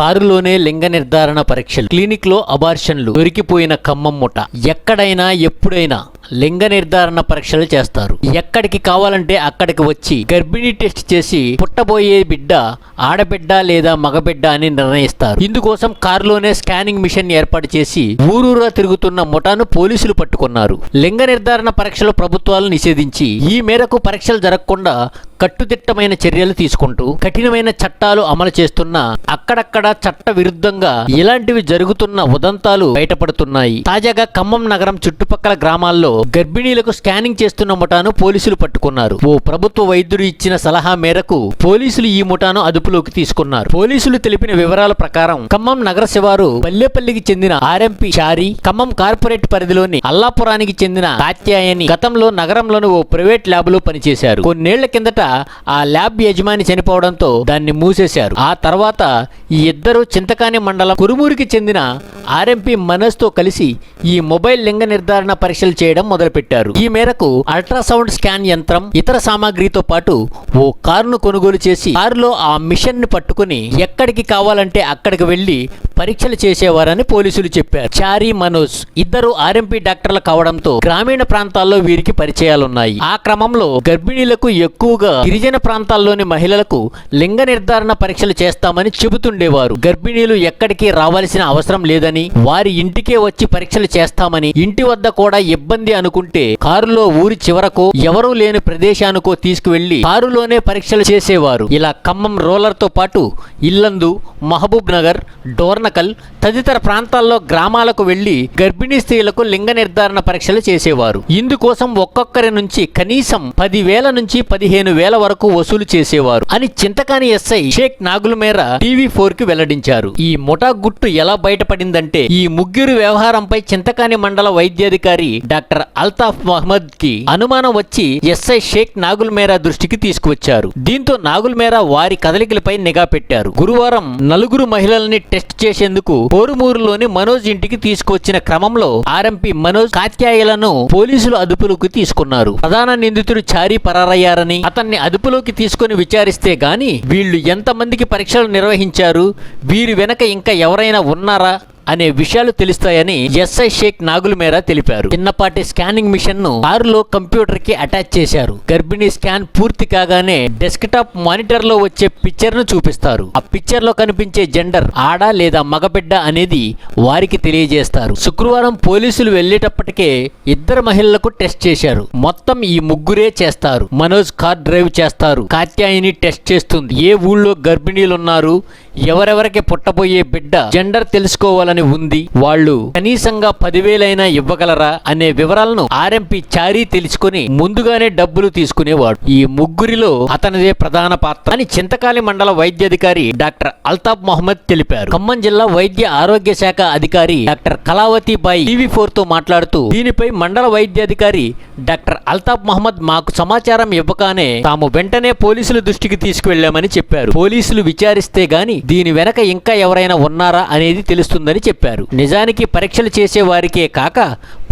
కారులోనే లింగ నిర్ధారణ పరీక్షలు క్లినిక్లో అబార్షన్లు దొరికిపోయిన ఖమ్మం ముఠ. ఎక్కడైనా ఎప్పుడైనా లింగ నిర్ధారణ పరీక్షలు చేస్తారు. ఎక్కడికి కావాలంటే అక్కడికి వచ్చి గర్భిణీ టెస్ట్ చేసి పుట్టబోయే బిడ్డ ఆడబిడ్డ లేదా మగబిడ్డ అని నిర్ణయిస్తారు. ఇందుకోసం కారులోనే స్కానింగ్ మిషన్ ఏర్పాటు చేసి ఊరూరా తిరుగుతున్న ముఠాను పోలీసులు పట్టుకున్నారు. లింగ నిర్ధారణ పరీక్షలు ప్రభుత్వాలు నిషేధించి ఈ మేరకు పరీక్షలు జరగకుండా కట్టుదిట్టమైన చర్యలు తీసుకుంటూ కఠినమైన చట్టాలు అమలు చేస్తున్న అక్కడక్కడ చట్ట విరుద్ధంగా ఇలాంటివి జరుగుతున్న ఉదంతాలు బయటపడుతున్నాయి. తాజాగా ఖమ్మం నగరం చుట్టుపక్కల గ్రామాల్లో గర్భిణీలకు స్కానింగ్ చేస్తున్న ముఠాను పోలీసులు పట్టుకున్నారు. ఓ ప్రభుత్వ వైద్యుడు ఇచ్చిన సలహా మేరకు పోలీసులు ఈ ముఠాను అదుపులోకి తీసుకున్నారు. పోలీసులు తెలిపిన వివరాల ప్రకారం ఖమ్మం నగర శివారు పల్లెపల్లికి చెందిన ఆర్ఎంపీ షారి ఖమ్మం కార్పొరేట్ పరిధిలోని అల్లాపురానికి చెందిన కాత్యాయని గతంలో నగరంలోని ఓ ప్రైవేట్ ల్యాబ్లో పనిచేశారు. కొన్నేళ్ళ కిందట ఆ ల్యాబ్ యజమాని చనిపోవడంతో దాన్ని మూసేశారు. ఆ తర్వాత ఈ ఇద్దరు చింతకాని మండలం కురుమూరికి చెందిన ఆర్ఎంపీ మనోజ్తో కలిసి ఈ మొబైల్ లింగ నిర్ధారణ పరీక్షలు చేయడం మొదలుపెట్టారు. ఈ మేరకు అల్ట్రాసౌండ్ స్కాన్ యంత్రం ఇతర సామాగ్రితో పాటు ఓ కారును కొనుగోలు చేసి కారులో ఆ మిషన్ని పట్టుకుని ఎక్కడికి కావాలంటే అక్కడికి వెళ్ళి పరీక్షలు చేసేవారని పోలీసులు చెప్పారు. చారి మనోజ్ ఇద్దరు ఆర్ఎంపీ డాక్టర్లు కావడంతో గ్రామీణ ప్రాంతాల్లో వీరికి పరిచయాలున్నాయి. ఆ క్రమంలో గర్భిణీలకు ఎక్కువగా గిరిజన ప్రాంతాల్లోని మహిళలకు లింగ నిర్ధారణ పరీక్షలు చేస్తామని చెబుతుండేవారు. గర్భిణీలు ఎక్కడికి రావాల్సిన అవసరం లేదని వారి ఇంటికే వచ్చి పరీక్షలు చేస్తామని ఇంటి వద్ద కూడా ఇబ్బంది అనుకుంటే కారులో ఊరి చివరకు ఎవరూ లేని ప్రదేశానికో తీసుకువెళ్ళి కారులోనే పరీక్షలు చేసేవారు. ఇలా ఖమ్మం రోలర్తో పాటు ఇల్లందు మహబూబ్ నగర్ డోర్నకల్ తదితర ప్రాంతాల్లో గ్రామాలకు వెళ్ళి గర్భిణీ స్త్రీలకు లింగ నిర్ధారణ పరీక్షలు చేసేవారు. ఇందుకోసం ఒక్కొక్కరి నుంచి కనీసం పదివేల నుంచి పదిహేను వేల వరకు వసూలు చేసేవారు అని చింతకాని ఎస్ఐ షేక్ నాగులమేర టీవీ ఫోర్కి వెల్లడించారు. ఈ ముఠా గుట్టు ఎలా బయటపడిందంటే ఈ ముగ్గురు వ్యవహారంపై చింతకాని మండల వైద్యాధికారి డాక్టర్ అల్తాఫ్ మహమ్మద్కి అనుమానం వచ్చి ఎస్ఐ షేక్ నాగుల్ మేరా దృష్టికి తీసుకువచ్చారు. దీంతో నాగుల్ మేరా వారి కదలికలపై నిఘా పెట్టారు. గురువారం నలుగురు మహిళల్ని టెస్ట్ చేసేందుకు పోరుమూరులోని మనోజ్ ఇంటికి తీసుకువచ్చిన క్రమంలో ఆర్ఎంపీ మనోజ్ కాత్యాయలను పోలీసులు అదుపులోకి తీసుకున్నారు. ప్రధాన నిందితుడు చారి పరారయ్యారని అతన్ని అదుపులోకి తీసుకుని విచారిస్తే గాని వీళ్ళు ఎంతమందికి పరీక్షలు నిర్వహించారు? వీరి వెనక ఇంకా ఎవరైనా ఉన్నారా? అనే విషయాలు తెలుస్తాయని ఎస్ఐ షేక్ నాగుల్ మేర తెలిపారు. చిన్నపాటి స్కానింగ్ మిషన్ను కారులో కంప్యూటర్కి అటాచ్ చేశారు. గర్భిణీ స్కాన్ పూర్తి కాగానే డెస్క్ టాప్ మానిటర్లో వచ్చే పిక్చర్ను చూపిస్తారు. ఆ పిక్చర్లో కనిపించే జెండర్ ఆడ లేదా మగబిడ్డ అనేది వారికి తెలియజేస్తారు. శుక్రవారం పోలీసులు వెళ్ళేటప్పటికే ఇద్దరు మహిళలకు టెస్ట్ చేశారు. మొత్తం ఈ ముగ్గురే చేస్తారు. మనోజ్ కార్ డ్రైవ్ చేస్తారు. కాత్యాయిని టెస్ట్ చేస్తుంది. ఏ ఊళ్ళో గర్భిణీలున్నారు? ఎవరెవరికి పుట్టబోయే బిడ్డ జెండర్ తెలుసుకోవాలని ఉంది వాళ్ళు కనీసంగా పదివేలైనా ఇవ్వగలరా అనే వివరాలను ఆర్ఎంపి చారీ తెలుసుకుని ముందుగానే డబ్బులు తీసుకునేవాడు. ఈ ముగ్గురిలో అతనిదే ప్రధాన పాత్ర అని చింతకాలి మండల వైద్యాధికారి డాక్టర్ అల్తాబ్ మొహమ్మద్ తెలిపారు. ఖమ్మం జిల్లా వైద్య ఆరోగ్య శాఖ అధికారి డాక్టర్ కళావతి బాయ్ టీవీ ఫోర్తో మాట్లాడుతూ దీనిపై మండల వైద్యాధికారి డాక్టర్ అల్తాబ్ మహమ్మద్ మాకు సమాచారం ఇవ్వగానే తాము వెంటనే పోలీసుల దృష్టికి తీసుకువెళ్ళామని చెప్పారు. పోలీసులు విచారిస్తే గాని దీని వెనక ఇంకా ఎవరైనా ఉన్నారా అనేది తెలుస్తుందని చెప్పారు. నిజానికి పరీక్షలు చేసే వారికే కాక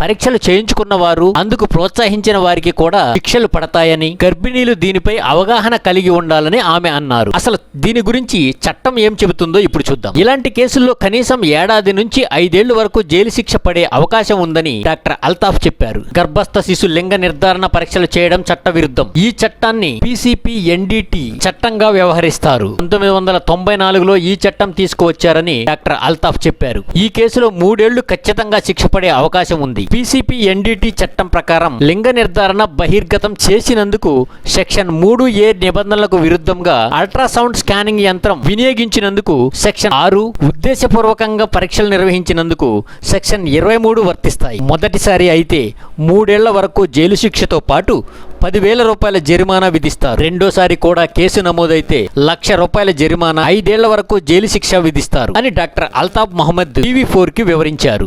పరీక్షలు చేయించుకున్న వారు అందుకు ప్రోత్సహించిన వారికి కూడా శిక్షలు పడతాయని గర్భిణీలు దీనిపై అవగాహన కలిగి ఉండాలని ఆమె అన్నారు. అసలు దీని గురించి చట్టం ఏం చెబుతుందో ఇప్పుడు చూద్దాం. ఇలాంటి కేసుల్లో కనీసం ఏడాది నుంచి ఐదేళ్ళ వరకు జైలు శిక్ష పడే అవకాశం ఉందని డాక్టర్ అల్తాఫ్ చెప్పారు. గర్భస్థ శిశు లింగ నిర్ధారణ పరీక్షలు చేయడం చట్ట విరుద్ధం ఈ చట్టాన్ని పీసీపీ ఎన్డీటీ చట్టంగా వ్యవహరిస్తారు. పంతొమ్మిది వందల తొంభై నాలుగులో ఈ చట్టం తీసుకువచ్చారని డాక్టర్ అల్తాఫ్ చెప్పారు. ఈ కేసులో మూడేళ్ళు ఖచ్చితంగా శిక్ష పడే అవకాశం ఉంది. పీసీపీ ఎన్డీటీ చట్టం ప్రకారం లింగ నిర్ధారణ బహిర్గతం చేసినందుకు సెక్షన్ మూడు ఏ నిబంధనలకు విరుద్ధంగా అల్ట్రాసౌండ్ స్కానింగ్ యంత్రం వినియోగించినందుకు సెక్షన్ ఆరు ఉద్దేశపూర్వకంగా పరీక్షలు నిర్వహించినందుకు సెక్షన్ ఇరవై మూడు వర్తిస్తాయి. మొదటిసారి అయితే మూడేళ్ళ వరకు జైలు శిక్షతో పాటు పదివేల రూపాయల జరిమానా విధిస్తారు. రెండోసారి కూడా కేసు నమోదైతే లక్ష రూపాయల జరిమానా ఐదేళ్ళ వరకు జైలు శిక్ష విధిస్తారు అని డాక్టర్ అల్తాఫ్ మహమ్మద్ టీవీ ఫోర్కి వివరించారు.